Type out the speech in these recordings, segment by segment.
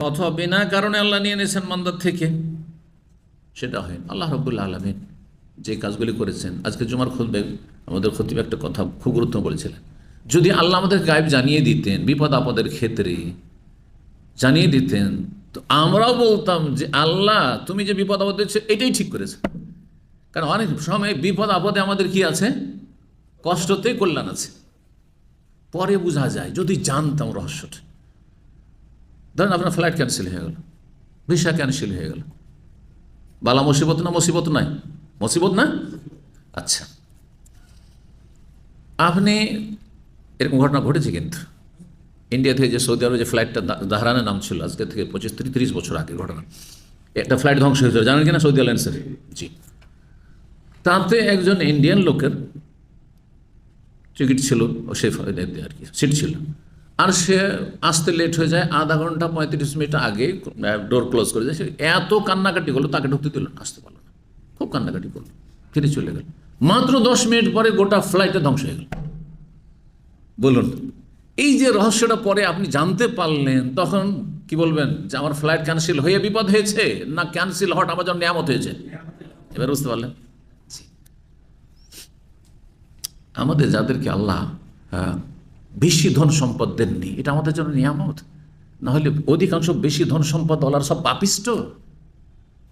অথবা বিনা কারণে আল্লাহ নিয়ে নিয়েছেন মান্দার থেকে। সেটা হয়। আল্লাহ রব্বুল্লা আলমিন যে কাজগুলি করেছেন, আজকে জুমার খুলবে আমাদের খতিব একটা কথা খুব গুরুত্ব বলেছিলেন। যদি আল্লাহ আমাদের গায়েব জানিয়ে দিতেন, বিপদ আপদের ক্ষেত্রে জানিয়ে দিতেন, তো আমরাও বলতাম যে, আল্লাহ, তুমি যে বিপদ আপদ দিচ্ছ এটাই ঠিক করেছে। কারণ অনেক সময় বিপদ আপদে আমাদের কি আছে? কষ্টতে কল্যাণ আছে। পরে বোঝা যায়, যদি জানতাম রহস্যটা। ধরেন আপনার ফ্লাইট ক্যান্সেল হয়ে গেল ভিসা ক্যান্সেল হয়ে গেল। বালা মুসিবত না মুসিবত নাই? মুসিবত না? আচ্ছা। আপনি, এরকম ঘটনা ঘটেছে কিন্তু। ইন্ডিয়া থেকে যে সৌদি আরবে যে ফ্লাইটটা দাহরানের নাম ছিল, আজকে থেকে পঁচিশ, তিরিশ বছর আগে ঘটনা। একটা ফ্লাইট ধ্বংস হয়েছিল জানেন কিনা সৌদি এয়ারলাইন্সের জি। তাতে একজন ইন্ডিয়ান লোকের টিকিট ছিল, সে আর কি সিট ছিল। আর সে আসতে লেট হয়ে যায়, আধা ঘণ্টা পঁয়ত্রিশ মিনিট আগে ডোর ক্লোজ করে যায়। সে এত কান্নাকাটি করল, তাকে ঢুকতে দিল আসতে পারল না। খুব কান্নাকাটি করল, ফিরে চলে গেল। মাত্র দশ মিনিট পরে গোটা ফ্লাইটটা ধ্বংস হয়ে গেল। বলুন, এই যে রহস্যটা পরে আপনি জানতে পারলেন, তখন কি বলবেন যে আমার ফ্লাইট ক্যান্সেল হয়ে বিপদ হয়েছে, না ক্যান্সেল হওয়াটা আমার জন্য নিয়ামত হয়েছে? এবার বুঝতে পারলেন? আমাদের যাদেরকে আল্লাহ বেশি ধন সম্পদ দেননি। এটা আমাদের জন্য নিয়ামত। না হলে অধিকাংশ বেশি ধন সম্পদ ওলার সব পাপিষ্ট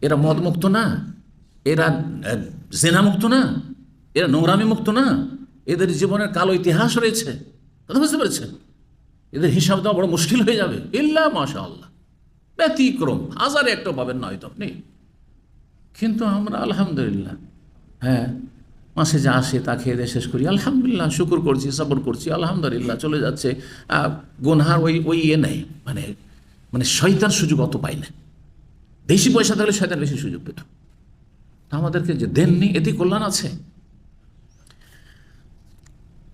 এরা মদমুক্ত না। এরা আহ, জেনামুক্ত না। এরা নোংরামি মুক্ত না। এদের জীবনের কালো ইতিহাস রয়েছে। কথা বুঝতে পেরেছেন? এদের হিসাব দেওয়া বড় মুশকিল হয়ে যাবে। ইল্লা মাশা আল্লাহ ব্যতিক্রম। হাজারে একটা পাবেন না হয়তো আপনি। কিন্তু আমরা আলহামদুলিল্লাহ। হ্যাঁ মাসে যা আসে তা খেয়ে দিয়ে শেষ করি। আলহামদুলিল্লাহ, শুকুর করছি, সবর করছি, আলহামদুলিল্লাহ, চলে যাচ্ছে। গুনহার ওই ওই ইয়ে নেই মানে মানে শয়তান সুযোগ অত পাই না। বেশি পয়সা থাকলে শয়তান বেশি সুযোগ পেত। আমাদেরকে যে দেননি এতে কল্যাণ আছে।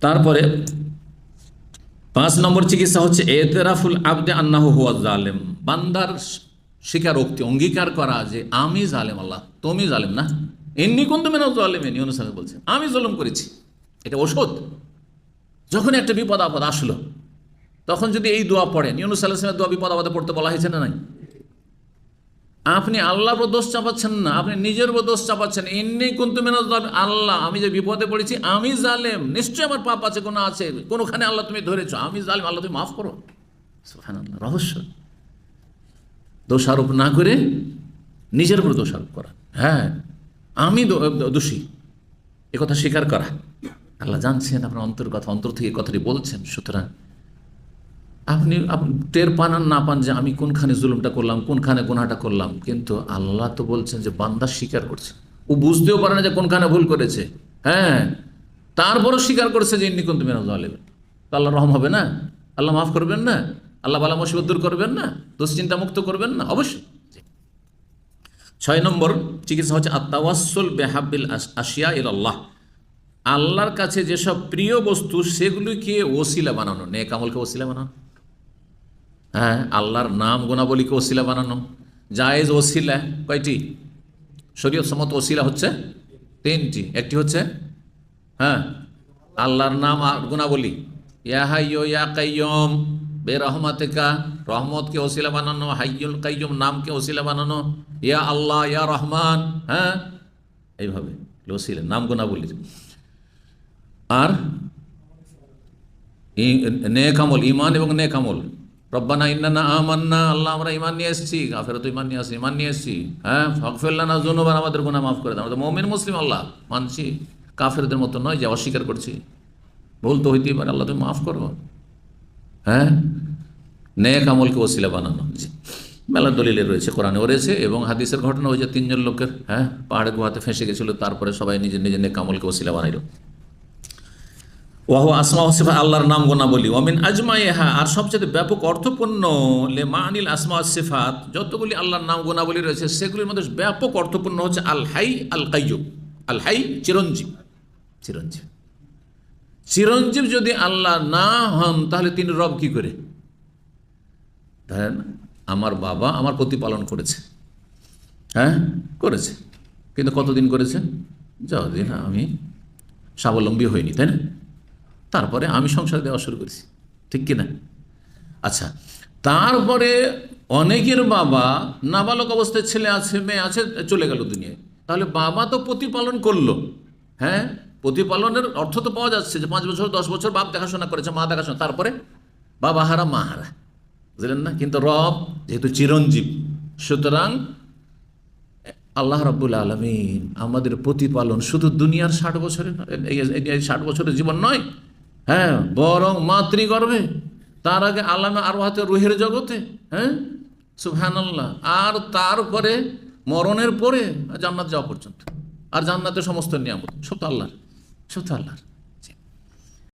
তারপরে পাঁচ নম্বর চিকিৎসা হচ্ছে, এতেরাফুল আবদে আন্নাহু হুয়া জালেম। বান্দার স্বীকারোক্তি অঙ্গীকার করা যে, আমি জালেম, আল্লাহ, তুমি জালেম না? এমনি কোন তুমি না জালেম ইউনুস বলছেন আমি জুলুম করেছি এটা ওষুধ। যখন একটা বিপদ আপদ আসলো তখন যদি এই দোয়া পড়েন ইউনুস আলাইসলামের দোয়া বিপদ আপদে পড়তে বলা হয়েছে না নাই? আপনি আল্লাহর দোষ চাপাচ্ছেন না আপনি নিজের উপর দোষ চাপাচ্ছেন এমনি কিন্তু মেনাজ আল্লাহ আমি যে বিপদে পড়েছি আমি জালেম নিশ্চয়ই আমার পাপ আছে কোনো আছে কোনোখানে আল্লাহ তুমি ধরেছো আমি জালেম আল্লাহ তুমি মাফ করো। সুবহানাল্লাহ, রহস্য। দোষারোপ না করে নিজের উপর দোষারোপ করা। হ্যাঁ। আমি দোষী। এ কথা স্বীকার করা। আল্লাহ জানছেন, আপনার অন্তর কথা, অন্তর থেকে কথাটি বলছেন। সুতরাং আপনি টের পান আর না পান যে আমি কোনখানে জুলুমটা করলাম, কোনখানে গুনাহটা করলাম। কিন্তু আল্লাহ তো বলছেন যে বান্দা স্বীকার করছে। ও বুঝতেও পারে না যে কোনখানে ভুল করেছে। হ্যাঁ তারপরও স্বীকার করেছে যে ইন্নি কিন্তু মেরাজ আলেবেন তো আল্লাহ রহম হবে না? আল্লাহ মাফ করবেন না? আল্লাহ বালা মুসিবত দূর করবেন না? দুশ্চিন্তা মুক্ত করবেন না? অবশ্যই। ছয় নম্বর চিকিৎসা হচ্ছে আত্মাওয়াসুল বেহাবিল আশিয়া ইল আল্লাহ আল্লাহর কাছে যেসব প্রিয় বস্তু, সেগুলিকে ওসিলা বানানো। নেক আমলকে ওসিলা বানানো। হ্যাঁ আল্লাহর নাম গুণাবলীকে ওসিলা বানানো। জায়েজ ওসিলা কয়টি? শরীয়ত সম্মত ওসিলা হচ্ছে তিনটি। একটি হচ্ছে হ্যাঁ আল্লাহর নাম আর গুণাবলী। ইয়া হাইয়ো ইয়া কাইয়ম বে রহমাতেকা রহমতকে ওসিলা বানানো, হাইয়ুল কাইয়ুম নামকে ওসিলা বানানো। ইয়া আল্লাহ, ইয়া রহমান হ্যাঁ? এইভাবে, ওসিলা নাম গুণাবলী আর ই- নেক আমল ইমান এবং নেক আমল। রব্বানা ইন্নানা আমান্না, আল্লাহ আমরা ইমান নিয়ে এসেছি কাফের তো ইমান নিয়ে আসছি ইমান নিয়ে এসেছি হ্যাঁ? ফকফেল্লানা জুনুবান আমাদের গুনাহ মাফ করে দেন আমরা তো মমিন, মুসলিম, আল্লাহ, মানছি। কাফেরদের মতো নয় যে অস্বীকার করছি। ভুল তো হইতেই পারে, আল্লাহ তুমি মাফ করো। হ্যাঁ? নেক আমলকে ওসিলা বানানো। জি। মেলা দলিলে রয়েছে, কোরআনেও রয়েছে এবং হাদিসের ঘটনা যে তিনজন লোকের হ্যাঁ? পাহাড়ে গুহাতে ফেঁসে গেছিল, তারপরে সবাই নিজের নিজের নেক আমলকে ওসিলা বানাইল। ওয়াহ আসমা ওসিফা আল্লাহর নাম গোনা বলি। অমিন আজমাইহা, আর সবচেয়ে ব্যাপক অর্থপূর্ণ লে মানিল আসমা সিফাত, যতগুলি আল্লাহর নাম গোনাবলী রয়েছে, সেগুলির মধ্যে ব্যাপক অর্থপূর্ণ হচ্ছে আল হাই আল কাইয়ুব আল হাই চিরঞ্জীব। চিরঞ্জীব। চিরঞ্জীব যদি আল্লাহ না হন, তাহলে তিনি রব কি করে? ধরেন, আমার বাবা আমার প্রতিপালন করেছে। হ্যাঁ? করেছে। কিন্তু কতদিন করেছে? যতদিন আমি স্বাবলম্বী হইনি, তাই না? তারপরে আমি সংসার দেওয়া শুরু করেছি। ঠিক কিনা আচ্ছা তারপরে অনেকের বাবা নাবালক অবস্থায় ছেলে আছে, মেয়ে আছে, চলে গেল দুনিয়ায়। তাহলে বাবা তো প্রতিপালন করল। হ্যাঁ? প্রতিপালনের অর্থ তো পাওয়া যাচ্ছে যে পাঁচ বছর, দশ বছর বাপ দেখাশোনা করেছে, মা দেখাশোনা, তারপরে বাবা হারা, মা হারা। বুঝলেন না? কিন্তু রব যেহেতু চিরঞ্জীব, সুতরাং আল্লাহ রাব্বুল আলমিন আমাদের প্রতিপালন শুধু দুনিয়ার ষাট এই ষাট বছরের জীবন নয় হ্যাঁ বরং মাতৃগর্ভে, তার আগে আল্লামে আরও হাতে রুহের জগতে হ্যাঁ সুবহানাল্লাহ, আর তারপরে মরণের পরে জান্নাত যাওয়া পর্যন্ত, আর জান্নাতের সমস্ত নিয়ামত, সব তো আল্লাহর। সব তো আল্লাহর